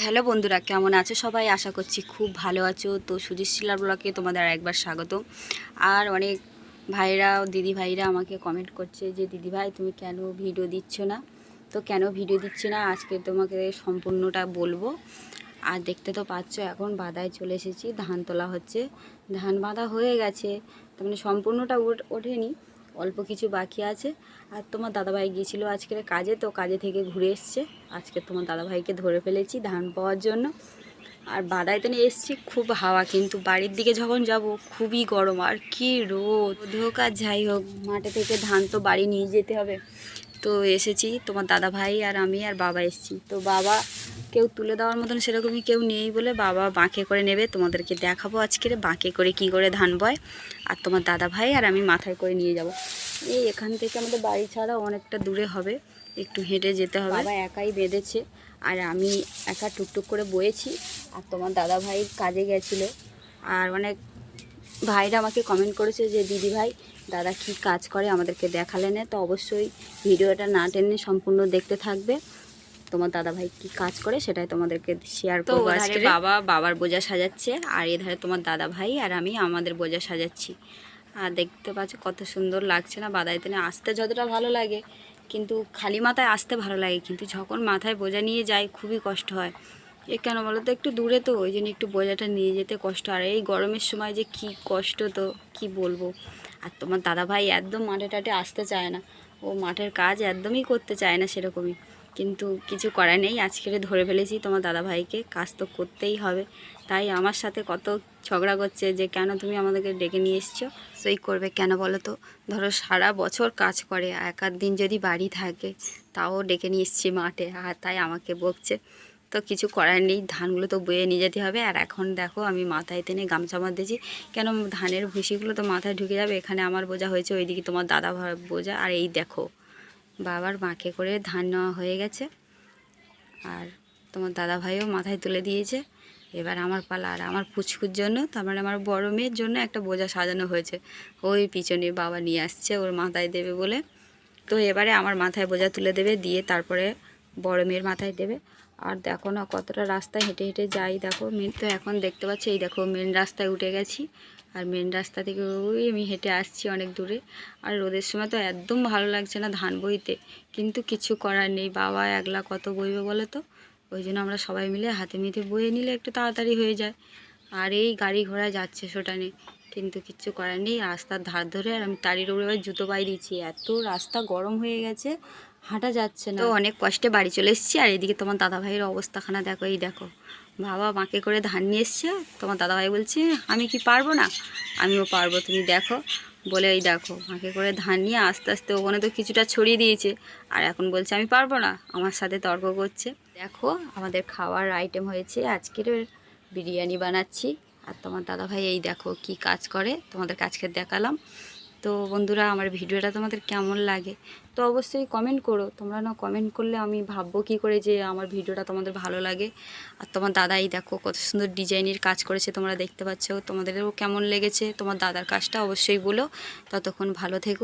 Hello বন্ধুরা, কেমন আছো সবাই? আশা করছি খুব ভালো আছো। তো সুজিত শিলার ব্লগে তোমাদের একবার স্বাগত। আর অনেক ভাইরা, দিদি ভাইরা আমাকে কমেন্ট করছে যে, দিদি ভাই, তুমি কেন ভিডিও দিচ্ছ না? তো কেন ভিডিও দিচ্ছি না? আজকে তোমাকে সম্পূর্ণটা বলব। আর দেখতে তো পাচ্ছ, এখন বাদায় চলে এসেছি। ধান তোলা হচ্ছে। ধান বাঁধা হয়ে গেছে। তার মানে সম্পূর্ণটা ওঠ- ওঠেনি। অল্প কিছু বাকি আছে। আর তোমার দাদাভাই গিয়েছিল আজকের কাজে, তো কাজে থেকে ঘুরে এসছে। আজকে তোমার দাদাভাইকে ধরে ফেলেছি ধান পাওয়ার জন্য। আর বাদাইতে নিয়ে এসছি, খুব হাওয়া, কিন্তু বাড়ির দিকে যখন যাব, খুবই গরম। আর কি রোদ। হোক আর যাই হোক, মাঠে থেকে ধান তো বাড়ি নিয়ে যেতে হবে। তো এসেছি, তোমার দাদা ভাই আর আমি আর বাবা এসেছি। তো বাবা কেউ তুলে দেওয়ার মতন সেরকমই কেউ নেই বলে বাবা বাঁকে করে নেবে। তোমাদেরকে দেখাবো আজকের বাঁকে করে কি করে ধান বয়। আর তোমার দাদা ভাই আর আমি মাথায় করে নিয়ে যাব। এই এখান থেকে আমাদের বাড়ি ছাড়া অনেকটা দূরে হবে। একটু হেঁটে যেতে হবে। বাবা একাই বেঁধেছে। আর আমি একা টুকটুক করে বয়েছি। আর তোমার দাদা ভাই কাজে গেছিল। আর অনেক ভাইরা আমাকে কমেন্ট করেছে যে, দিদি ভাই, দাদা কি কাজ করে আমাদেরকে দেখালেন তো অবশ্যই ভিডিওটা না টেনে সম্পূর্ণ দেখতে থাকবে। তোমার দাদা ভাই কি কাজ করে সেটাই তোমাদেরকে শেয়ার করব আজকে বাবা বাবার বোঝা সাজাচ্ছে আর এধারে তোমার দাদা ভাই আর আমি আমাদের বোঝা সাজাচ্ছি। আর দেখতে পাচ্ছ কত সুন্দর লাগছে না বাদাইতে আসতে যতটা ভালো লাগে কিন্তু খালি মাথায় আসতে ভালো লাগে কিন্তু যখন মাথায় বোঝা নিয়ে যাই খুবই কষ্ট হয়। এ কেন বলো তো একটু দূরে তো ওই জন্য একটু বোঝাটা নিয়ে যেতে কষ্ট আর এই গরমের সময় যে কি কষ্ট তো কি বলব? আর তোমার দাদা ভাই একদম মাঠে টাটে আসতে চায় না ও মাঠের কাজ একদমই করতে চায় না সেরকমই। কিন্তু কিছু করার নেই। আজকে ধরে ফেলেছি তোমার দাদা ভাইকে কাজ তো করতেই হবে। তাই আমার সাথে কত ঝগড়া করছে যে কেন তুমি আমাদেরকে ডেকে নিয়ে এসছো? সেই করবে কেন বলো তো? ধরো সারা বছর কাজ করে এক দিন যদি বাড়ি থাকে, তাও ডেকে নিয়ে এসছি মাঠে, আর তাই আমাকে বকছে। তো কিছু করার নেই। ধানগুলো তো বয়ে নিয়ে যেতে হবে। আর এখন দেখো আমি মাথায় টেনে গামছা বাঁধেছি। কেন ধানের ভুসিগুলো তো মাথায় ঢুকে যাবে? এখানে আমার বোঝা হয়েছে, ওইদিকে তোমার দাদা বোঝা। আর এই দেখো বাবার বাঁকে করে ধান নেওয়া হয়ে গেছে। আর তোমার দাদা ভাইও মাথায় তুলে দিয়েছে। এবার আমার পালা আর আমার পুচকুর জন্য, তার মানে আমার বড় মেয়ের জন্য একটা বোঝা সাজানো হয়েছে। ওই পিছনে বাবা নিয়ে আসছে, ওর মাথায় দেবে বলে। তো এবারে আমার মাথায় বোঝা তুলে দেবে, দিয়ে তারপরে বড় মেয়ের মাথায় দেবে। আর দেখো না কতটা রাস্তায় হেঁটে হেঁটে যাই, দেখো মেন তো এখন দেখতে পাচ্ছি, এই দেখো মেন রাস্তায় উঠে গেছি। আর মেন রাস্তা থেকে ওই আমি হেঁটে আসছি অনেক দূরে। আর রোদের সময় তো একদম ভালো লাগছে না ধান বইতে। কিন্তু কিছু করার নেই, বাবা একলা কত বইবে বলো তো? ওই জন্য আমরা সবাই মিলে হাতে মিতে বয়ে নিলে একটু তাড়াতাড়ি হয়ে যায়। আর এই গাড়ি ঘোড়া যাচ্ছে সেটা নেই কিন্তু কিচ্ছু করার নেই, রাস্তার ধার ধরে আর আমি তাড়ির উপরে জুতো পাই দিচ্ছি। এত রাস্তা গরম হয়ে গেছে, হাঁটা যাচ্ছে না। তো অনেক কষ্টে বাড়ি চলে এসেছি। আর এদিকে তোমার দাদা ভাইয়ের অবস্থাখানা দেখো, এই দেখো। বাবা মাকে করে ধান নিয়ে এসছে। তোমার দাদাভাই বলছে, আমি কি পারব না? আমিও পারব, তুমি দেখো। বলে, এই দেখো, মাকে করে ধান নিয়ে আস্তে আস্তে ওখানে তো কিছুটা ছড়িয়ে দিয়েছে। আর এখন বলছে, আমি পারব না। আমার সাথে তর্ক করছে। দেখো, আমাদের খাওয়ার আইটেম হয়েছে। আজকের বিরিয়ানি বানাচ্ছি। আর তোমার দাদাভাই এই দেখো কি কাজ করে। তোমাদের কাজকে দেখালাম। তো বন্ধুরা, আমার ভিডিওটা তোমাদের কেমন লাগে? তো অবশ্যই কমেন্ট করো। তোমরা না কমেন্ট করলে আমি ভাববো কি করে যে আমার ভিডিওটা তোমাদের ভালো লাগে। আর তোমার দাদাই দেখো কত সুন্দর ডিজাইনের কাজ করেছে, তোমরা দেখতে পাচ্ছ। তোমাদেরও কেমন লেগেছে? তোমার দাদার কাজটা অবশ্যই বলো। ততক্ষণ ভালো থেকো।